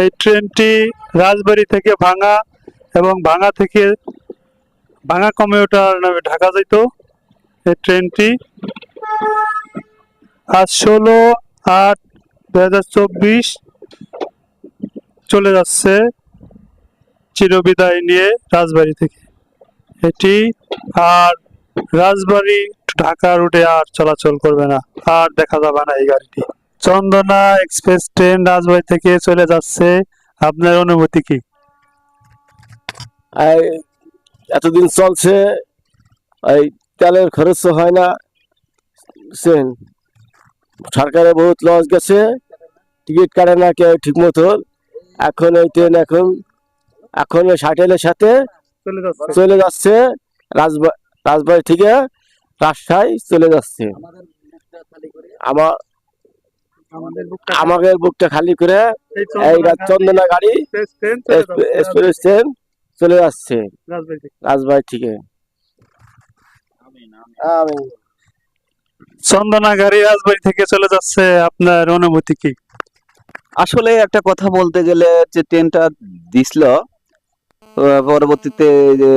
এই ট্রেনটি রাজবাড়ি থেকে ভাঙা এবং ভাঙা থেকে ভাঙা কমিউটার নামে ঢাকা যেত এই ট্রেনটি আজ ষোলো আট দু চলে যাচ্ছে চিরবিদায় নিয়ে রাজবাড়ি থেকে। এটি আর রাজবাড়ি ঢাকা রুটে আর চলাচল করবে না, আর দেখা যাবে না এই গাড়িটি। চন্দনা এক্সপ্রেস ট্রেন রাজবাড়ি থেকে চলে যাচ্ছে। আপনার অনুভূতি কি? এতদিন চলছে এই তেলের খরচ হয় না। সরকারে বহুত লস গেছে টিকিট কাটে না কেউ ঠিক মতো এখন এই ট্রেন এখন এখন ওই শাটেলের সাথে চলে যাচ্ছে। রাজবাড়ি থেকে রাজশাহী চলে যাচ্ছে। আমার আমাদের বুকটা খালি। করে এই চন্দনা গাড়ি এক্সপ্রেস ট্রেন চলে যাচ্ছে। রাজবাড়ি থেকে। আমি চন্দনা গাড়ি রাজবাড়ী থেকে চলে যাচ্ছে। আপনার অনুভূতি কি? আসলে একটা কথা বলতে গেলে যে ট্রেনটা দিছিল পরবর্তীতে যে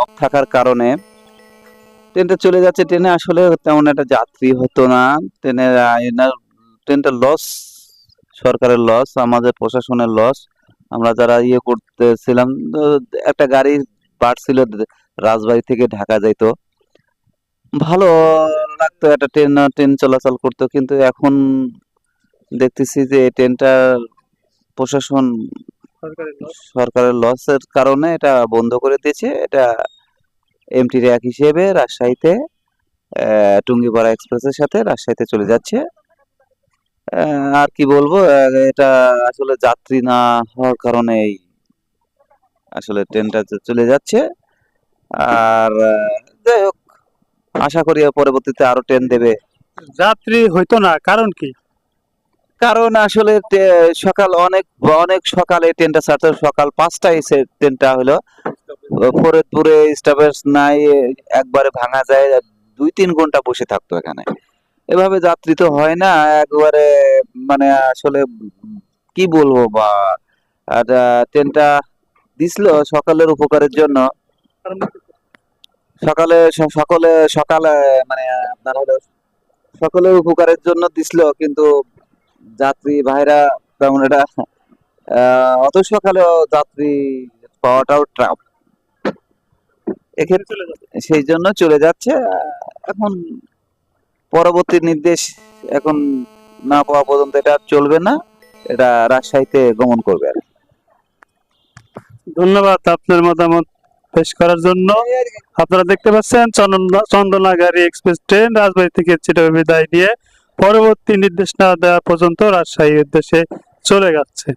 অফ থাকার কারণে ট্রেনটা চলে যাচ্ছে ট্রেনে আসলে তেমন একটা যাত্রী হতো না। ট্রেনের ট্রেনটা লস সরকারের লস আমাদের প্রশাসনের লস আমরা যারা ইয়ে করতেছিলাম একটা গাড়ি বাড়ছিল রাজবাড়ি থেকে ঢাকা যাইতো। ভালো লাগতো একটা ট্রেন ট্রেন চলাচল করতো কিন্তু এখন দেখতেছি যে ট্রেনটা প্রশাসন সরকারের লসের কারণে এটা বন্ধ করে দিয়েছে। এটা এমটি র্যাক হিসেবে রাজশাহীতে টুঙ্গিপাড়া এক্সপ্রেসের সাথে রাজশাহীতে চলে যাচ্ছে। আর কি বলব এটা আসলে যাত্রী না হওয়ার কারণে এই আসলে ট্রেনটা চলে যাচ্ছে। আর যাই হোক আশা করি পরবর্তীতে আরও ট্রেন দেবে। যাত্রী হইতো না কারণ কি? কারণ আসলে সকাল অনেক অনেক সকালে ট্রেনটা ছাড়তো সকাল পাঁচটায় এসে ট্রেনটা হলো। ফরিদপুরে স্টপেজ নাই একবারে ভাঙা যায় দুই তিন ঘণ্টা বসে থাকতো এখানে। এভাবে যাত্রী তো হয় না, একবারে মানে আসলে কি বলব বা, আর ট্রেনটা দিছিল সকালের উপকারের জন্য। সকালে সকলে, সকালে মানে আপনার হলো সকলের উপকারের জন্য দিছিল কিন্তু যাত্রী ভাইরা তেমন এটা অত সকালে যাত্রী পাওয়াটাও ট্রাপ এক্ষেত্রে সেই জন্য চলে যাচ্ছে আহ, এখন পরবর্তী নির্দেশ এখন না পাওয়া পর্যন্ত এটা আর চলবে না এটা রাজশাহীতে গমন করবে আর ধন্যবাদ আপনার মতামত পেশ করার জন্য। আপনারা দেখতে পাচ্ছেন চন্দনা চন্দনা গাড়ি এক্সপ্রেস ট্রেন রাজবাড়ি থেকে চিটাগং বিদায় নিয়ে পরবর্তী নির্দেশ না দেওয়া পর্যন্ত রাজশাহী উদ্দেশ্যে চলে যাচ্ছে।